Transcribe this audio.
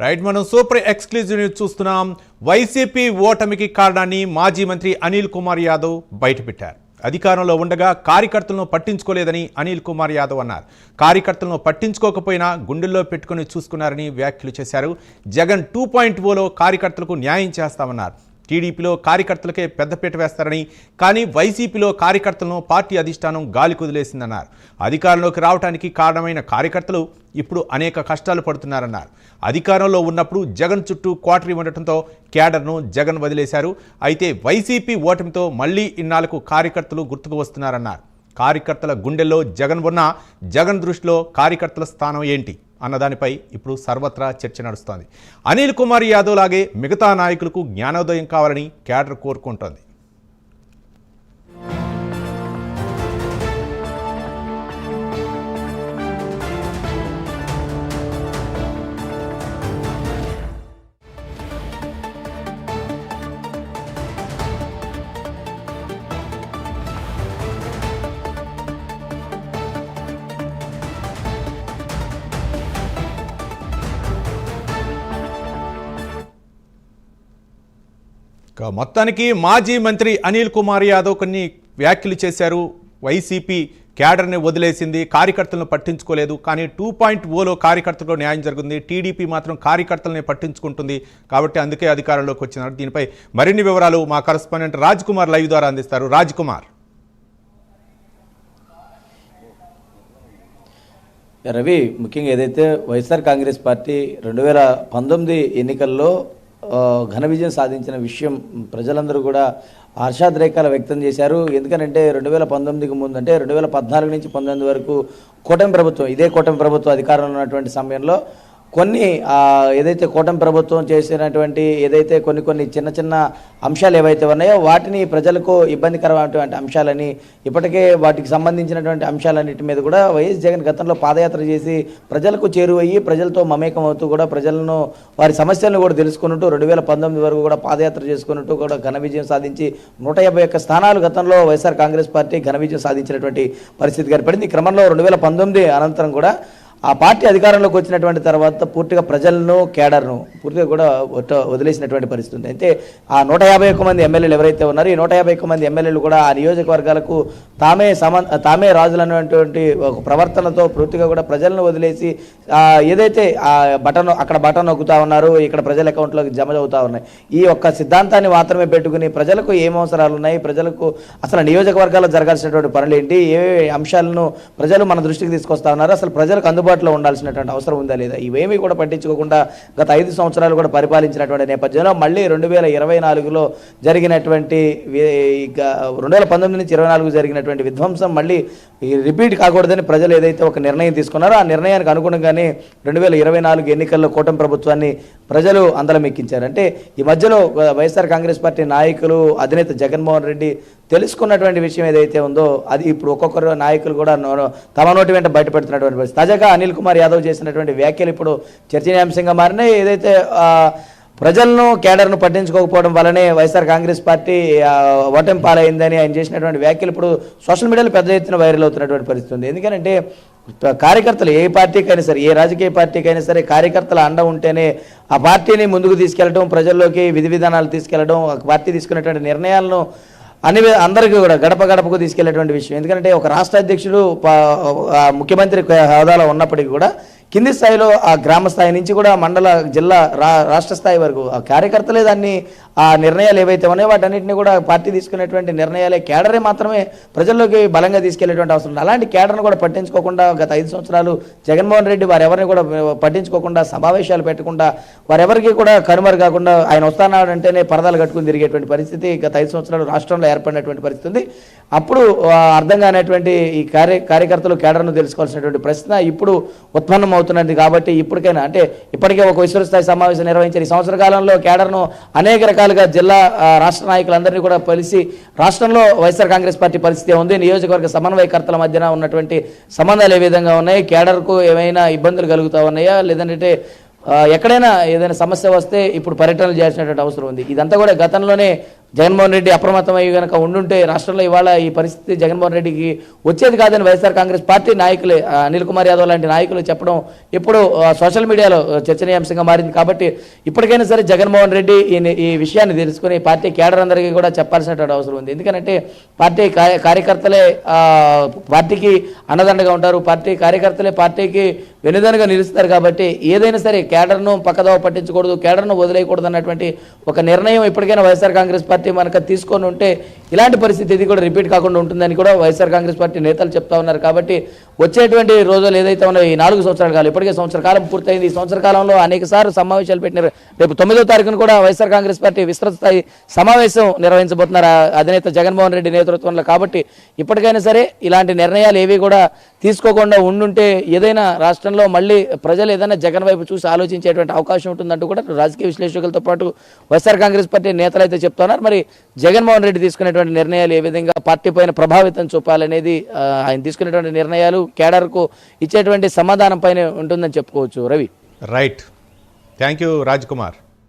Right మనం super exclusive news చూస్తున్నాం. వైసీపీ ఓటమికి కారణాన్ని మాజీ మంత్రి అనిల్ కుమార్ యాదవ్ బయటపెట్టారు. అధికారంలో ఉండగా కార్యకర్తలను పట్టించుకోలేదని అనిల్ కుమార్ యాదవ్ అన్నారు. కార్యకర్తలను పట్టించుకోకపోయినా గుండెల్లో పెట్టుకుని చూసుకున్నారని వ్యాఖ్యలు చేశారు. జగన్ టూ పాయింట్ ఓలో కార్యకర్తలకు న్యాయం చేస్తామన్నారు. టీడీపీలో కార్యకర్తలకే పెద్దపీట వేస్తారని కానీ వైసీపీలో కార్యకర్తలను పార్టీ అధిష్టానం గాలి కుదిలేసిందన్నారు. అధికారంలోకి రావడానికి కారణమైన కార్యకర్తలు ఇప్పుడు అనేక కష్టాలు పడుతున్నారన్నారు. అధికారంలో ఉన్నప్పుడు జగన్ చుట్టూ క్వార్టరీ ఉండటంతో క్యాడర్ను జగన్ వదిలేశారు. అయితే వైసీపీ ఓటమితో మళ్ళీ ఇన్నాళ్ళకు కార్యకర్తలు గుర్తుకు వస్తున్నారన్నారు. కార్యకర్తల గుండెల్లో జగన్ ఉన్న జగన్ దృష్టిలో కార్యకర్తల స్థానం ఏంటి? అన్నదానిపై ఇప్పుడు సర్వత్రా చర్చ నడుస్తోంది. అనిల్ కుమార్ యాదవ్ లాగే మిగతా నాయకులకు జ్ఞానోదయం కావాలని క్యాడర్ కోరుకుంటోంది. మొత్తానికి మాజీ మంత్రి అనిల్ కుమార్ యాదవ్ కొన్ని వ్యాఖ్యలు చేశారు. వైసీపీ క్యాడర్ని వదిలేసింది కార్యకర్తలను పట్టించుకోలేదు. కానీ టూ పాయింట్ ఓలో కార్యకర్తలకు న్యాయం జరుగుతుంది టీడీపీ మాత్రం కార్యకర్తలని పట్టించుకుంటుంది కాబట్టి అందుకే అధికారంలోకి వచ్చినారు. దీనిపై మరిన్ని వివరాలు మా కరస్పాండెంట్ రాజ్ కుమార్ లైవ్ ద్వారా అందిస్తారు. రాజ్ కుమార్ రవి ముఖ్యంగా ఏదైతే వైఎస్ఆర్ కాంగ్రెస్ పార్టీ రెండు వేల పంతొమ్మిది ఎన్నికల్లో ఘన విజయం సాధించిన విషయం ప్రజలందరూ కూడా హర్షాద్రేకాలు వ్యక్తం చేశారు. ఎందుకనంటే రెండు వేల పంతొమ్మిదికి ముందు అంటే రెండు వేల పద్నాలుగు నుంచి పంతొమ్మిది వరకు కూటమి ప్రభుత్వం ఇదే కూటమి ప్రభుత్వం అధికారంలో ఉన్నటువంటి సమయంలో కొన్ని ఏదైతే కూటమి ప్రభుత్వం చేసినటువంటి ఏదైతే కొన్ని కొన్ని చిన్న చిన్న అంశాలు ఏవైతే ఉన్నాయో వాటిని ప్రజలకు ఇబ్బందికరమైనటువంటి అంశాలని ఇప్పటికే వాటికి సంబంధించినటువంటి అంశాలన్నిటి మీద కూడా వైఎస్ జగన్ గతంలో పాదయాత్ర చేసి ప్రజలకు చేరువయ్యి ప్రజలతో మమేకం అవుతూ కూడా ప్రజలను వారి సమస్యలను కూడా తెలుసుకున్నట్టు రెండు వేల పంతొమ్మిది వరకు కూడా పాదయాత్ర చేసుకున్నట్టు కూడా ఘన విజయం సాధించి నూట యాభై ఒక్క స్థానాలు గతంలో వైఎస్ఆర్ కాంగ్రెస్ పార్టీ ఘన విజయం సాధించినటువంటి పరిస్థితి ఏర్పడింది ఈ క్రమంలో రెండు వేల పంతొమ్మిది అనంతరం కూడా ఆ పార్టీ అధికారంలోకి వచ్చినటువంటి తర్వాత పూర్తిగా ప్రజలను కేడర్ను పూర్తిగా కూడా వదిలేసినటువంటి పరిస్థితి అయితే ఆ నూట యాభై ఒక్క మంది ఎమ్మెల్యేలు ఎవరైతే ఉన్నారో ఈ నూట యాభై ఒక్క మంది ఎమ్మెల్యేలు కూడా ఆ నియోజకవర్గాలకు తామే సమ తామే రాజులు అనేటువంటి ఒక ప్రవర్తనతో పూర్తిగా కూడా ప్రజలను వదిలేసి ఏదైతే ఆ బటన్ అక్కడ బటన్ నొక్కుతా ఉన్నారు ఇక్కడ ప్రజల అకౌంట్లోకి జమ అవుతా ఉన్నాయి. ఈ ఒక్క సిద్ధాంతాన్ని మాత్రమే పెట్టుకుని ప్రజలకు ఏం అవసరాలు ఉన్నాయి? ప్రజలకు అసలు నియోజకవర్గాల్లో జరగాల్సినటువంటి పనులు ఏంటి? ఏ అంశాలను ప్రజలు మన దృష్టికి తీసుకొస్తా ఉన్నారు? అసలు ప్రజలకు అందుబాటులో ఉండాల్సినటువంటి అవసరం ఉందా లేదా? ఇవేమీ కూడా పట్టించుకోకుండా గత ఐదు సంవత్సరాలు కూడా పరిపాలించినటువంటి నేపథ్యంలో మళ్ళీ రెండు వేల ఇరవై నాలుగులో జరిగినటువంటి రెండు వేల పంతొమ్మిది నుంచి ఇరవై నాలుగు జరిగినటువంటి విధ్వంసం మళ్ళీ ఈ రిపీట్ కాకూడదని ప్రజలు ఏదైతే ఒక నిర్ణయం తీసుకున్నారో ఆ నిర్ణయానికి అనుగుణంగానే రెండు వేల ఇరవై నాలుగు ఎన్నికల్లో కూటమి ప్రభుత్వాన్ని ప్రజలు అందలమెక్కించారు అంటే ఈ మధ్యలో వైఎస్ఆర్ కాంగ్రెస్ పార్టీ నాయకులు అధినేత జగన్మోహన్ రెడ్డి తెలుసుకున్నటువంటి విషయం ఏదైతే ఉందో అది ఇప్పుడు ఒక్కొక్కరు నాయకులు కూడా తమ నోటి వెంట బయటపెడుతున్నటువంటి పరిస్థితి. తాజాగా అనిల్ కుమార్ యాదవ్ చేసినటువంటి వ్యాఖ్యలు ఇప్పుడు చర్చనీయాంశంగా మారినాయి. ఏదైతే ప్రజలను కేడర్ను పట్టించుకోకపోవడం వల్లనే వైఎస్ఆర్ కాంగ్రెస్ పార్టీ ఆ, ఓటమి పాలైందని ఆయన చేసినటువంటి వ్యాఖ్యలు ఇప్పుడు సోషల్ మీడియాలో పెద్ద ఎత్తున వైరల్ అవుతున్నటువంటి పరిస్థితి ఉంది. ఎందుకంటే కార్యకర్తలు ఏ పార్టీకైనా సరే ఏ రాజకీయ పార్టీకైనా సరే కార్యకర్తల అండ ఉంటేనే ఆ పార్టీని ముందుకు తీసుకెళ్ళడం ప్రజల్లోకి విధి విధానాలు తీసుకెళ్ళడం ఒక పార్టీ తీసుకున్నటువంటి నిర్ణయాలను అన్ని అందరికీ కూడా గడప గడపకు తీసుకెళ్ళేటువంటి విషయం. ఎందుకంటే ఒక రాష్ట్ర అధ్యక్షుడు ముఖ్యమంత్రి హోదాలో ఉన్నప్పటికీ కూడా కింది స్థాయిలో ఆ గ్రామ స్థాయి నుంచి కూడా మండల జిల్లా రా రాష్ట్ర స్థాయి వరకు ఆ కార్యకర్తలే దాన్ని ఆ నిర్ణయాలు ఏవైతే ఉన్నాయో వాటన్నిటిని కూడా పార్టీ తీసుకునేటువంటి నిర్ణయాలే కేడరే మాత్రమే ప్రజల్లోకి బలంగా తీసుకెళ్ళేటువంటి అవసరం ఉంది అలాంటి కేడర్ను కూడా పట్టించుకోకుండా గత ఐదు సంవత్సరాలు జగన్మోహన్ రెడ్డి వారెవరిని కూడా పట్టించుకోకుండా సమావేశాలు పెట్టకుండా వారెవరికి కూడా కనుమరు కాకుండా ఆయన వస్తానంటేనే పరదాలు కట్టుకుని తిరిగేటువంటి పరిస్థితి గత ఐదు సంవత్సరాలు రాష్ట్రంలో ఏర్పడినటువంటి పరిస్థితి ఉంది. అప్పుడు అర్థం కానటువంటి ఈ కార్య కార్యకర్తలు కేడర్ను తెలుసుకోవాల్సినటువంటి ప్రశ్న ఇప్పుడు ఉత్పన్నం అవుతున్నది కాబట్టి ఇప్పటికైనా అంటే ఇప్పటికే ఒక విశ్వస్థాయి సమావేశం నిర్వహించిన ఈ సంవత్సర కాలంలో కేడర్ను అనేక రకాల విధాలుగా జిల్లా రాష్ట్ర నాయకులందరినీ కూడా కలిసి రాష్ట్రంలో వైఎస్ఆర్ కాంగ్రెస్ పార్టీ పరిస్థితి ఉంది నియోజకవర్గ సమన్వయకర్తల మధ్యన ఉన్నటువంటి సంబంధాలు ఏ విధంగా ఉన్నాయి? కేడర్కు ఏమైనా ఇబ్బందులు కలుగుతా ఉన్నాయా? లేదంటే ఎక్కడైనా ఏదైనా సమస్య వస్తే ఇప్పుడు పర్యటనలు చేయాల్సినటువంటి అవసరం ఉంది. ఇదంతా కూడా గతంలోనే జగన్మోహన్ రెడ్డి అప్రమత్తమై కనుక ఉండుంటే రాష్ట్రంలో ఇవాళ ఈ పరిస్థితి జగన్మోహన్ రెడ్డికి వచ్చేది కాదని వైఎస్ఆర్ కాంగ్రెస్ పార్టీ నాయకులే అనిల్ కుమార్ యాదవ్ లాంటి నాయకులు చెప్పడం ఎప్పుడు సోషల్ మీడియాలో చర్చనీయాంశంగా మారింది కాబట్టి ఇప్పటికైనా సరే జగన్మోహన్ రెడ్డి ఈ విషయాన్ని తెలుసుకుని పార్టీ కేడర్ అందరికీ కూడా చెప్పాల్సినటువంటి అవసరం ఉంది. ఎందుకంటే పార్టీ కార్యకర్తలే పార్టీకి అన్నదండగా ఉంటారు. పార్టీ కార్యకర్తలే పార్టీకి వెనుదనగా నిలుస్తారు కాబట్టి ఏదైనా సరే కేడర్ను పక్కదోవ పట్టించకూడదు కేడర్ను వదిలేయకూడదు అన్నటువంటి ఒక నిర్ణయం ఇప్పటికైనా వైఎస్ఆర్ కాంగ్రెస్ పార్టీ మనకు తీసుకొని ఉంటే ఇలాంటి పరిస్థితి ఇది కూడా రిపీట్ కాకుండా ఉంటుందని కూడా వైఎస్ఆర్ కాంగ్రెస్ పార్టీ నేతలు చెప్తా ఉన్నారు కాబట్టి వచ్చేటువంటి రోజులు ఏదైతే ఉన్నాయో ఈ నాలుగు సంవత్సరాల కాలం ఇప్పటికే సంవత్సర కాలం పూర్తయింది. ఈ సంవత్సర కాలంలో అనేక సార్లు సమావేశాలు పెట్టినారు. రేపు తొమ్మిదో తారీఖున కూడా వైఎస్ఆర్ కాంగ్రెస్ పార్టీ విస్తృత స్థాయి సమావేశం నిర్వహించబోతున్నారు అధినేత జగన్మోహన్ రెడ్డి నేతృత్వంలో కాబట్టి ఇప్పటికైనా సరే ఇలాంటి నిర్ణయాలు ఏవి కూడా తీసుకోకుండా ఉండుంటే ఏదైనా రాష్ట్రంలో మళ్ళీ ప్రజలు ఏదైనా జగన్ వైపు చూసి ఆలోచించేటువంటి అవకాశం ఉంటుందంటూ కూడా రాజకీయ విశ్లేషకులతో పాటు వైఎస్ఆర్ కాంగ్రెస్ పార్టీ నేతలు అయితే చెప్తున్నారు. మరి జగన్మోహన్ రెడ్డి తీసుకునేటువంటి నిర్ణయాలు ఏ విధంగా పార్టీ పైన ప్రభావితం చూపాలనేది ఆయన తీసుకునేటువంటి నిర్ణయాలు కేడర్కు ఇచ్చేటువంటి సమాధానం పైన ఉంటుందని చెప్పుకోవచ్చు. Ravi. Right thank you Raj Kumar